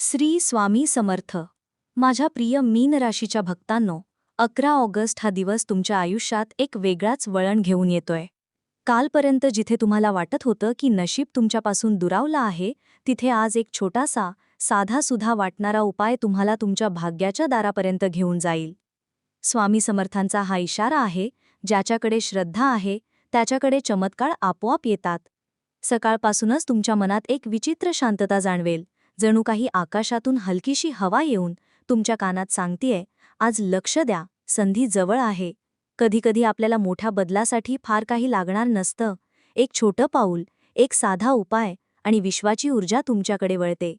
श्री स्वामी समर्थ. माझ्या प्रिय मीन राशीच्या भक्तांनो अकरा ऑगस्ट हा दिवस तुमच्या आयुष्यात एक वेगळाच वळण घेऊन येतोय. कालपर्यंत जिथे तुम्हाला वाटत होतं की नशीब तुमच्यापासून दुरावलं आहे तिथे आज एक छोटासा साधासुधा वाटणारा उपाय तुम्हाला तुमच्या भाग्याच्या दारापर्यंत घेऊन जाईल. स्वामी समर्थांचा हा इशारा आहे ज्याच्याकडे श्रद्धा आहे त्याच्याकडे चमत्कार आपोआप येतात. सकाळपासूनच तुमच्या मनात एक विचित्र शांतता जाणवेल. जणू काही आकाशातून हलकीशी हवा येऊन तुमच्या कानात सांगतीये आज लक्ष द्या संधी जवळ आहे. कधीकधी आपल्याला मोठ्या बदलासाठी फार काही लागणार नसतं. एक छोटं पाऊल एक साधा उपाय आणि विश्वाची ऊर्जा तुमच्याकडे वळते.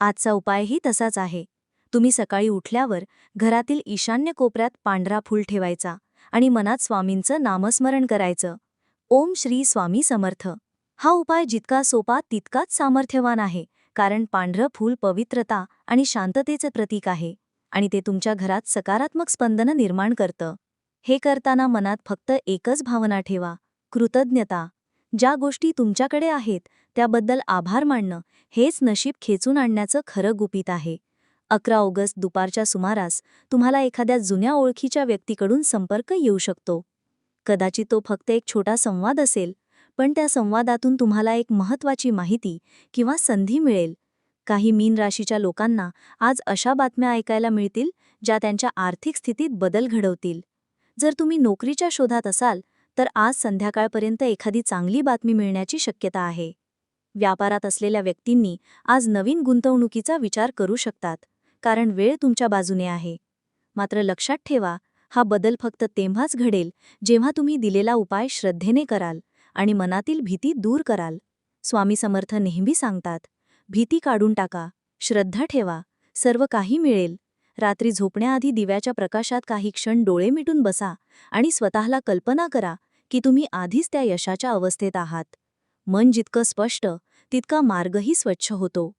आजचा उपायही तसाच आहे. तुम्ही सकाळी उठल्यावर घरातील ईशान्य कोपऱ्यात पांढरा फूल ठेवायचा आणि मनात स्वामींचं नामस्मरण करायचं. ओम श्री स्वामी समर्थ. हा उपाय जितका सोपा तितकाच सामर्थ्यवान आहे. कारण पांढरं फूल पवित्रता आणि शांततेचं प्रतीक आहे आणि ते तुमच्या घरात सकारात्मक स्पंदनं निर्माण करतं. हे करताना मनात फक्त एकच भावना ठेवा कृतज्ञता. ज्या गोष्टी तुमच्याकडे आहेत त्याबद्दल आभार मानणं हेच नशीब खेचून आणण्याचं खरं गुपित आहे. अकरा ऑगस्ट दुपारच्या सुमारास तुम्हाला एखाद्या जुन्या ओळखीच्या व्यक्तीकडून संपर्क येऊ शकतो. कदाचित तो फक्त एक छोटा संवाद असेल पण त्या संवादातून तुम्हाला एक महत्त्वाची माहिती किंवा संधी मिळेल. काही मीन राशीच्या लोकांना आज अशा बातम्या ऐकायला मिळतील ज्या त्यांच्या आर्थिक स्थितीत बदल घडवतील. जर तुम्ही नोकरीच्या शोधात असाल तर आज संध्याकाळपर्यंत एखादी चांगली बातमी मिळण्याची शक्यता आहे. व्यापारात असलेल्या व्यक्तींनी आज नवीन गुंतवणुकीचा विचार करू शकतात कारण वेळ तुमच्या बाजूने आहे. मात्र लक्षात ठेवा हा बदल फक्त तेव्हाच घडेल जेव्हा तुम्ही दिलेला उपाय श्रद्धेने कराल. आणि मनातील भीती दूर कराल. स्वामी समर्थ नेहमी सांगतात भीती काढून टाका श्रद्धा ठेवा सर्व काही मिळेल. रात्री झोपण्याआधी दिव्याच्या प्रकाशात काही क्षण डोळे मिटून बसा आणि स्वतःला कल्पना करा की तुम्ही आधीच त्या यशाच्या अवस्थेत आहात. मन जितकं स्पष्ट तितका मार्गही स्वच्छ होतो.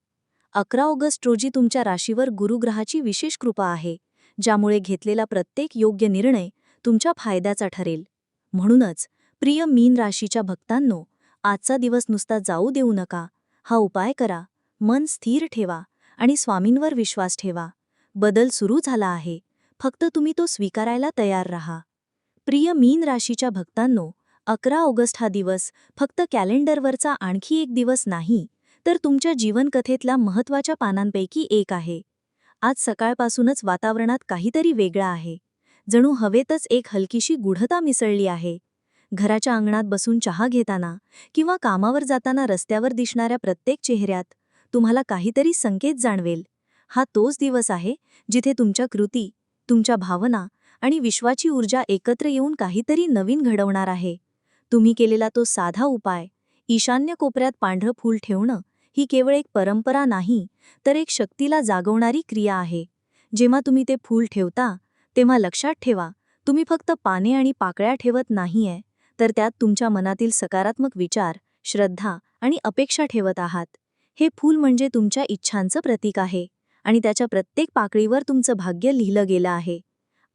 अकरा ऑगस्ट रोजी तुमच्या राशीवर गुरुग्रहाची विशेष कृपा आहे ज्यामुळे घेतलेला प्रत्येक योग्य निर्णय तुमच्या फायद्याचा ठरेल. म्हणूनच प्रिय मीन राशीच्या भक्तांनो आजचा दिवस नुसता जाऊ देऊ नका. हा उपाय करा. मन स्थिर ठेवा आणि स्वामींवर विश्वास ठेवा. बदल सुरू झाला आहे. फक्त तुम्ही तो स्वीकारायला तयार राहा. प्रिय मीन राशीच्या भक्तांनो अकरा ऑगस्ट हा दिवस फक्त कॅलेंडरवरचा आणखी एक दिवस नाही तर तुमच्या जीवनकथेतला महत्त्वाच्या पानांपैकी एक आहे. आज सकाळपासूनच वातावरणात काहीतरी वेगळं आहे. जणू हवेतच एक हलकीशी गुढता मिसळली आहे. घराच्या अंगणात बसून चहा घेताना किंवा कामावर जाताना रस्त्यावर दिसणाऱ्या प्रत्येक चेहऱ्यात तुम्हाला काहीतरी संकेत जाणवेल. हा तोच दिवस आहे जिथे तुमच्या कृती तुमच्या भावना आणि विश्वाची ऊर्जा एकत्र येऊन काहीतरी नवीन घडवणार आहे. तुम्ही केलेला तो साधा उपाय ईशान्य कोपऱ्यात पांढरं फूल ठेवणं ही केवळ एक परंपरा नाही तर एक शक्तीला जागवणारी क्रिया आहे. जेव्हा तुम्ही ते फूल ठेवता तेव्हा लक्षात ठेवा तुम्ही फक्त पाने आणि पाकळ्या ठेवत नाहीये. तर त्यात तुमच्या मनातील सकारात्मक विचार श्रद्धा आणि अपेक्षा ठेवत आहात. हे फूल म्हणजे तुमच्या इच्छांचं प्रतीक आहे आणि त्याच्या प्रत्येक पाकळीवर तुमचं भाग्य लिहिलं गेलं आहे.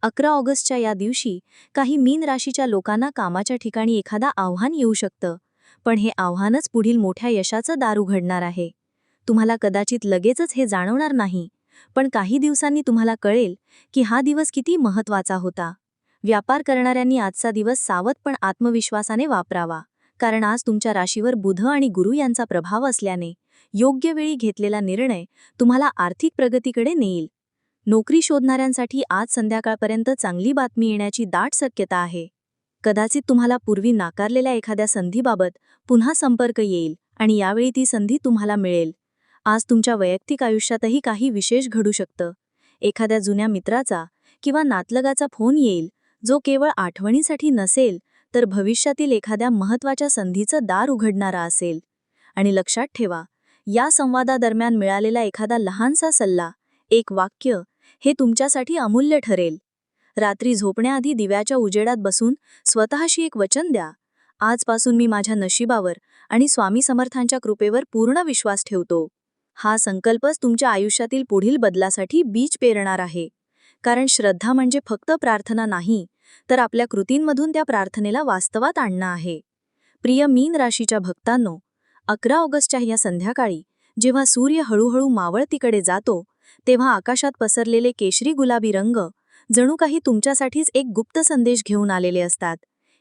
अकरा ऑगस्टच्या या दिवशी काही मीन राशीच्या लोकांना कामाच्या ठिकाणी एखादा आव्हान येऊ शकतं पण हे आव्हानच पुढील मोठ्या यशाचं दार उघडणार आहे. तुम्हाला कदाचित लगेचच हे जाणवणार नाही पण काही दिवसांनी तुम्हाला कळेल की हा दिवस किती महत्त्वाचा होता. व्यापार करणाऱ्यांनी आजचा दिवस सावध पण आत्मविश्वासाने वापरावा. कारण आज तुमच्या राशीवर बुध आणि गुरु यांचा प्रभाव असल्याने योग्य वेळी घेतलेला निर्णय तुम्हाला आर्थिक प्रगतीकडे नेईल. नोकरी शोधणाऱ्यांसाठी आज संध्याकाळपर्यंत चांगली बातमी येण्याची दाट शक्यता आहे. कदाचित तुम्हाला पूर्वी नाकारलेल्या एखाद्या संधीबाबत पुन्हा संपर्क येईल आणि यावेळी ती संधी तुम्हाला मिळेल. आज तुमच्या वैयक्तिक आयुष्यातही काही विशेष घडू शकतं. एखाद्या जुन्या मित्राचा किंवा नातलगाचा फोन येईल जो केवळ आठवणीसाठी नसेल तर भविष्यातील एखाद्या महत्त्वाच्या संधीचं दार उघडणारा असेल. आणि लक्षात ठेवा या संवादादरम्यान मिळालेला एखादा लहानसा सल्ला एक वाक्य हे तुमच्यासाठी अमूल्य ठरेल. रात्री झोपण्याआधी दिव्याच्या उजेडात बसून स्वतःशी एक वचन द्या. आजपासून मी माझ्या नशिबावर आणि स्वामी समर्थांच्या कृपेवर पूर्ण विश्वास ठेवतो. हा संकल्पच तुमच्या आयुष्यातील पुढील बदलासाठी बीज पेरणार आहे. कारण श्रद्धा म्हणजे फक्त प्रार्थना नाही तर आपल्या कृतींमधून त्या प्रार्थनेला वास्तवात आणणं आहे. प्रिय मीन राशीच्या भक्तांनो अकरा ऑगस्टच्या या संध्याकाळी जेव्हा सूर्य हळूहळू मावळतीकडे जातो तेव्हा आकाशात पसरलेले केशरी गुलाबी रंग जणू काही तुमच्यासाठीच एक गुप्त संदेश घेऊन आलेले असतात.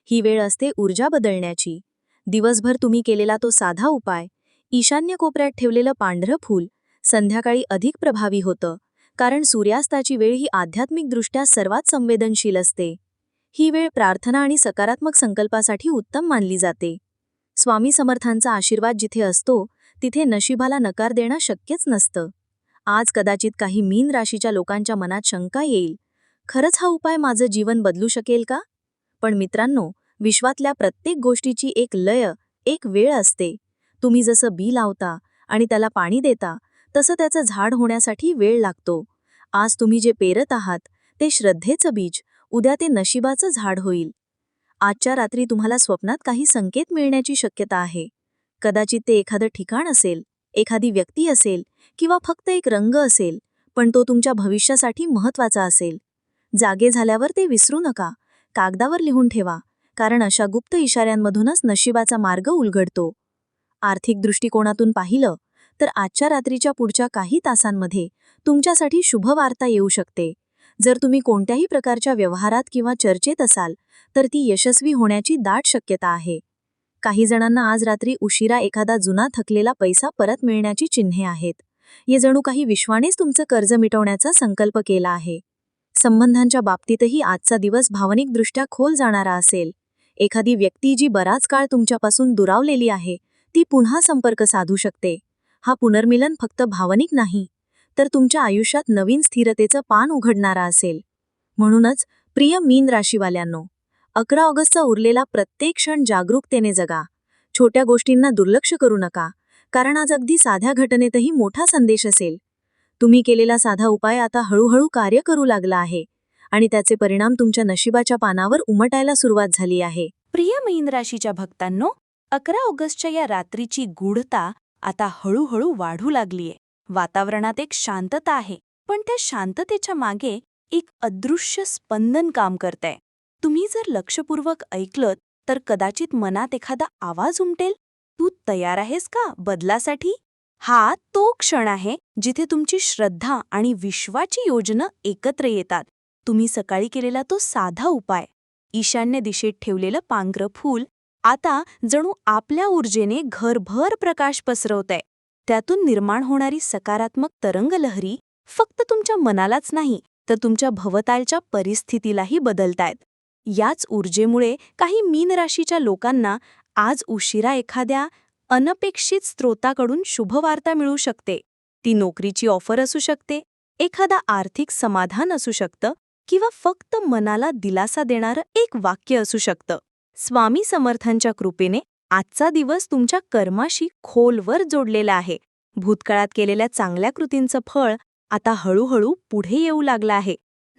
ही वेळ असते ऊर्जा बदलण्याची. दिवसभर तुम्ही केलेला तो साधा उपाय ईशान्य कोपऱ्यात ठेवलेलं पांढरं फूल संध्याकाळी अधिक प्रभावी होतं कारण सूर्यास्ताची वेळ ही आध्यात्मिकदृष्ट्या सर्वात संवेदनशील असते. ही वेळ प्रार्थना आणि सकारात्मक संकल्पासाठी उत्तम मानली जाते. स्वामी समर्थांचा आशीर्वाद जिथे असतो तिथे नशिबाला नकार देणं शक्यच नसतं. आज कदाचित काही मीन राशीच्या लोकांच्या मनात शंका येईल. खरंच हा उपाय माझं जीवन बदलू शकेल का? पण मित्रांनो विश्वातल्या प्रत्येक गोष्टीची एक लय एक वेळ असते. तुम्ही जसं बी लावता आणि त्याला पाणी देता तसं त्याचं झाड होण्यासाठी वेळ लागतो. आज तुम्ही जे पेरत आहात ते श्रद्धेचं बीज. उद्या ते नशिबाचं झाड होईल. आजच्या रात्री तुम्हाला स्वप्नात काही संकेत मिळण्याची शक्यता आहे. कदाचित ते एखादं ठिकाण असेल एखादी व्यक्ती असेल किंवा फक्त एक रंग असेल पण तो तुमच्या भविष्यासाठी महत्त्वाचा असेल. जागे झाल्यावर ते विसरू नका. कागदावर लिहून ठेवा कारण अशा गुप्त इशाऱ्यांमधूनच नशिबाचा मार्ग उलगडतो. आर्थिक दृष्टिकोनातून पाहिलं तर आजच्या रात्रीच्या पुढच्या काही तासांमध्ये तुमच्यासाठी शुभवार्ता येऊ शकते. जर तुम्ही कोणत्याही प्रकारच्या व्यवहारात किंवा चर्चेत असाल तर ती यशस्वी होण्याची दाट शक्यता आहे. काही जणांना आज रात्री उशिरा एखादा जुना थकलेला पैसा परत मिळण्याची चिन्हे आहेत. ये जणू काही विश्वानेच तुमचं कर्ज मिटवण्याचा संकल्प केला आहे. संबंधांच्या बाबतीतही आजचा दिवस भावनिकदृष्ट्या खोल जाणारा असेल. एखादी व्यक्ती जी बराच काळ तुमच्यापासून दुरावलेली आहे ती पुन्हा संपर्क साधू शकते. हा पुनर्मिलन फक्त भावनिक नाही तर तुमच्या आयुष्यात नवीन स्थिरतेचं पान उघडणारा असेल. म्हणूनच प्रिय मीन राशीवाल्यांनो अकरा ऑगस्टचा उरलेला प्रत्येक क्षण जागरूकतेने जगा. छोट्या गोष्टींना दुर्लक्ष करू नका कारण आज अगदी साध्या घटनेतही मोठा संदेश असेल. तुम्ही केलेला साधा उपाय आता हळूहळू कार्य करू लागला आहे आणि त्याचे परिणाम तुमच्या नशिबाच्या पानावर उमटायला सुरुवात झाली आहे. प्रिय मीन राशीच्या भक्तांनो अकरा ऑगस्टच्या या रात्रीची गूढता आता हळूहळू वाढू लागलीये. वातावरणात एक शांतता आहे पण त्या शांततेच्या मागे एक अदृश्य स्पंदन काम करतंय. तुम्ही जर लक्षपूर्वक ऐकलत तर कदाचित मनात एखादा आवाज उमटेल. तू तयार आहेस का बदलासाठी? हा तो क्षण आहे जिथे तुमची श्रद्धा आणि विश्वाची योजना एकत्र येतात. तुम्ही सकाळी केलेला तो साधा उपाय. ईशान्य दिशेत ठेवलेलं पांघरं फूल आता जणू आपल्या ऊर्जेने घरभर प्रकाश पसरवतंय. त्यातून निर्माण होणारी सकारात्मक तरंगलहरी फक्त तुमच्या मनालाच नाही तर तुमच्या भवतालच्या परिस्थितीलाही बदलतायत. याच ऊर्जेमुळे काही मीन राशीच्या लोकांना आज उशिरा एखाद्या अनपेक्षित स्रोताकडून शुभवार्ता मिळू शकते. ती नोकरीची ऑफर असू शकते एखादा आर्थिक समाधान असू शकतं किंवा फक्त मनाला दिलासा देणारं एक वाक्य असू शकतं. स्वामी समर्थांच्या कृपेने आजचा दिवस तुमच्या कर्माशी खोलवर जोडलेला आहे. भूतकाळात केलेल्या चांगल्या कृतींचं फळ आता हळूहळू पुढे येऊ लागलं आहे.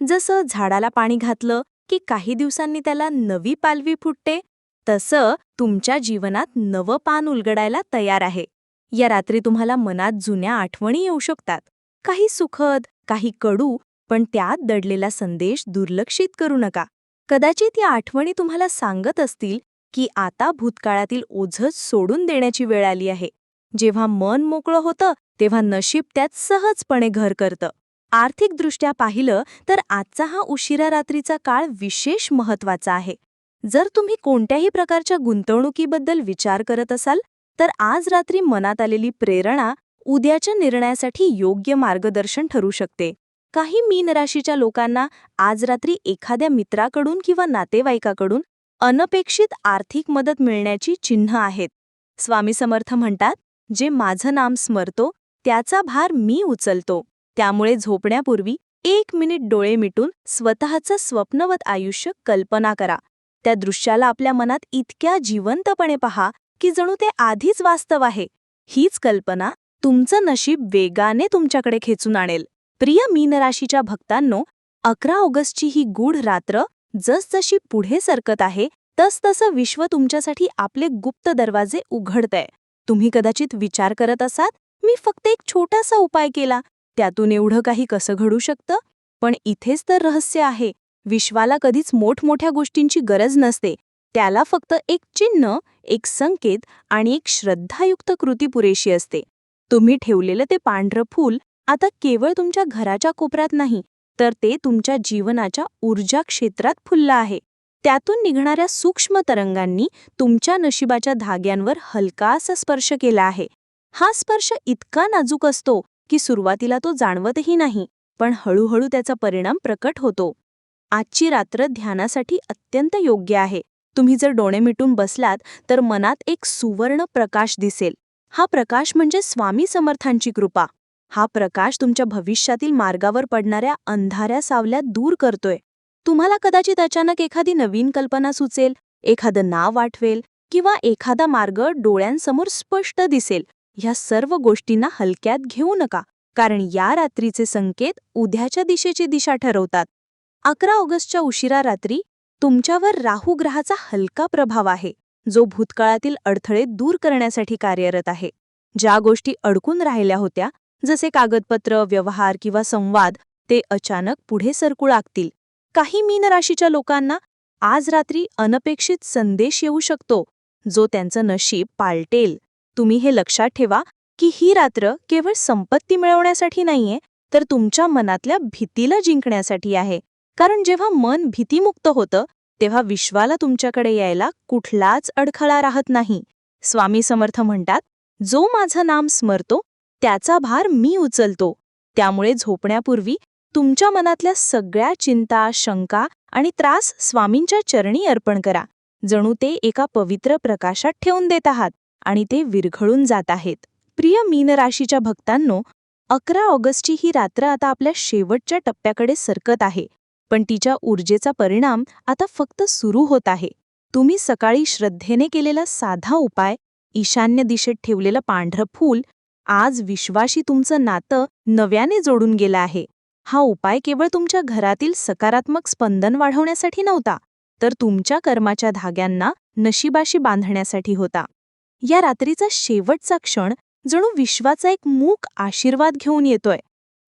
जसं झाडाला पाणी घातलं की काही दिवसांनी त्याला नवी पालवी फुटते तसं तुमच्या जीवनात नवं पान उलगडायला तयार आहे. या रात्री तुम्हाला मनात जुन्या आठवणी येऊ शकतात. काही सुखद काही कडू पण त्यात दडलेला संदेश दुर्लक्षित करू नका. कदाचित या आठवणी तुम्हाला सांगत असतील की आता भूतकाळातील ओझच सोडून देण्याची वेळ आली आहे. जेव्हा मन मोकळं होतं तेव्हा नशीब त्यात सहजपणे घर करतं. आर्थिकदृष्ट्या पाहिलं तर आजचा हा उशिरा रात्रीचा काळ विशेष महत्त्वाचा आहे. जर तुम्ही कोणत्याही प्रकारच्या गुंतवणुकीबद्दल विचार करत असाल तर आज रात्री मनात आलेली प्रेरणा उद्याच्या निर्णयासाठी योग्य मार्गदर्शन ठरू शकते. काही मीन राशीच्या लोकांना आज रात्री एखाद्या मित्राकडून किंवा नातेवाईकाकडून अनपेक्षित आर्थिक मदत मिळण्याची चिन्ह आहेत. स्वामी समर्थ म्हणतात जे माझं नाम स्मरतो त्याचा भार मी उचलतो. त्यामुळे झोपण्यापूर्वी एक मिनिट डोळे मिटून स्वतःचं स्वप्नवत आयुष्य कल्पना करा. त्या दृश्याला आपल्या मनात इतक्या जिवंतपणे पहा की जणू ते आधीच वास्तव आहे. हीच कल्पना तुमचं नशीब वेगाने तुमच्याकडे खेचून आणेल. प्रिय मीन राशीच्या भक्तांनो अकरा ऑगस्टची ही गूढ रात्र जसजशी पुढे सरकत आहे तसतसं विश्व तुमच्यासाठी आपले गुप्त दरवाजे उघडतंय. तुम्ही कदाचित विचार करत असाल मी फक्त एक छोटासा उपाय केला. त्यातून एवढं काही कसं घडू शकतं? पण इथेच तर रहस्य आहे. विश्वाला कधीच मोठमोठ्या गोष्टींची गरज नसते. त्याला फक्त एक चिन्ह एक संकेत आणि एक श्रद्धायुक्त कृती पुरेशी असते. तुम्ही ठेवलेलं ते पांढरं फूल आता केवळ तुमच्या घराच्या कोपऱ्यात नाही तर ते तुमच्या जीवनाच्या ऊर्जा क्षेत्रात फुललं आहे. त्यातून निघणाऱ्या सूक्ष्म तरंगांनी तुमच्या नशिबाच्या धाग्यांवर हलकासा स्पर्श केला आहे. हा स्पर्श इतका नाजूक असतो की सुरुवातीला तो जाणवतही नाही पण हळूहळू त्याचा परिणाम प्रकट होतो. आजची रात्र ध्यानासाठी अत्यंत योग्य आहे. तुम्ही जर डोळे मिटून बसलात तर मनात एक सुवर्ण प्रकाश दिसेल. हा प्रकाश म्हणजे स्वामी समर्थांची कृपा. हा प्रकाश तुमच्या भविष्यातील मार्गावर पडणाऱ्या अंधाऱ्या सावल्या दूर करतोय. तुम्हाला कदाचित अचानक एखादी नवीन कल्पना सुचेल एखादं नाव आठवेल किंवा एखादा मार्ग डोळ्यांसमोर स्पष्ट दिसेल. ह्या सर्व गोष्टींना हलक्यात घेऊ नका कारण या रात्रीचे संकेत उद्याच्या दिशेची दिशा ठरवतात. अकरा ऑगस्टच्या उशिरा रात्री तुमच्यावर राहू ग्रहाचा हलका प्रभाव आहे जो भूतकाळातील अडथळे दूर करण्यासाठी कार्यरत आहे. ज्या गोष्टी अडकून राहिल्या होत्या जसे कागदपत्र व्यवहार किंवा संवाद ते अचानक पुढे सरकू लागतील. काही मीन राशीच्या लोकांना आज रात्री अनपेक्षित संदेश येऊ शकतो जो त्यांचं नशीब पालटेल. तुम्ही हे लक्षात ठेवा की ही रात्र केवळ संपत्ती मिळवण्यासाठी नाहीये तर तुमच्या मनातल्या भीतीला जिंकण्यासाठी आहे. कारण जेव्हा मन भीतीमुक्त होतं तेव्हा विश्वाला तुमच्याकडे यायला कुठलाच अडखळा राहत नाही. स्वामी समर्थ म्हणतात जो माझं नाम स्मरतो त्याचा भार मी उचलतो. त्यामुळे झोपण्यापूर्वी तुमच्या मनातल्या सगळ्या चिंता शंका आणि त्रास स्वामींच्या चरणी अर्पण करा. जणू ते एका पवित्र प्रकाशात ठेवून देत आहात आणि ते विरघळून जात आहेत. प्रिय मीन राशीच्या भक्तांनो अकरा ऑगस्टची ही रात्र आता आपल्या शेवटच्या टप्प्याकडे सरकत आहे. पण तिच्या ऊर्जेचा परिणाम आता फक्त सुरू होत आहे. तुम्ही सकाळी श्रद्धेने केलेला साधा उपाय ईशान्य दिशेत ठेवलेलं पांढरं फूल आज विश्वाशी तुमचं नातं नव्याने जोडून गेलं आहे. हा उपाय केवळ तुमच्या घरातील सकारात्मक स्पंदन वाढवण्यासाठी नव्हता तर तुमच्या कर्माच्या धाग्यांना नशिबाशी बांधण्यासाठी होता. या रात्रीचा शेवटचा क्षण जणू विश्वाचा एक मूक आशीर्वाद घेऊन येतोय.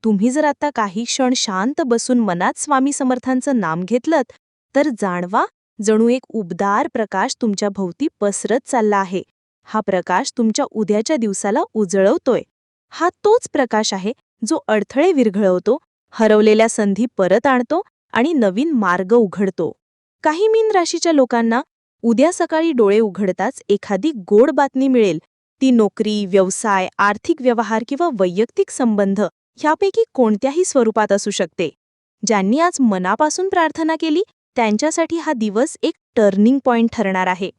तुम्ही जर आता काही क्षण शांत बसून मनात स्वामी समर्थांचं नाम घेतलं तर जाणवा जणू एक उबदार प्रकाश तुमच्या भोवती पसरत चालला आहे. हा प्रकाश तुमच्या उद्याच्या दिवसाला उजळवतोय. हा तोच प्रकाश आहे जो अडथळे विरघळवतो हरवलेल्या संधी परत आणतो आणि नवीन मार्ग उघडतो. काही मीन राशीच्या लोकांना उद्या सकाळी डोळे उघडताच एखादी गोड बातमी मिळेल. ती नोकरी व्यवसाय आर्थिक व्यवहार किंवा वैयक्तिक संबंध ह्यापैकी कोणत्याही स्वरूपात असू शकते. ज्यांनी आज मनापासून प्रार्थना केली त्यांच्यासाठी हा दिवस एक टर्निंग पॉइंट ठरणार आहे.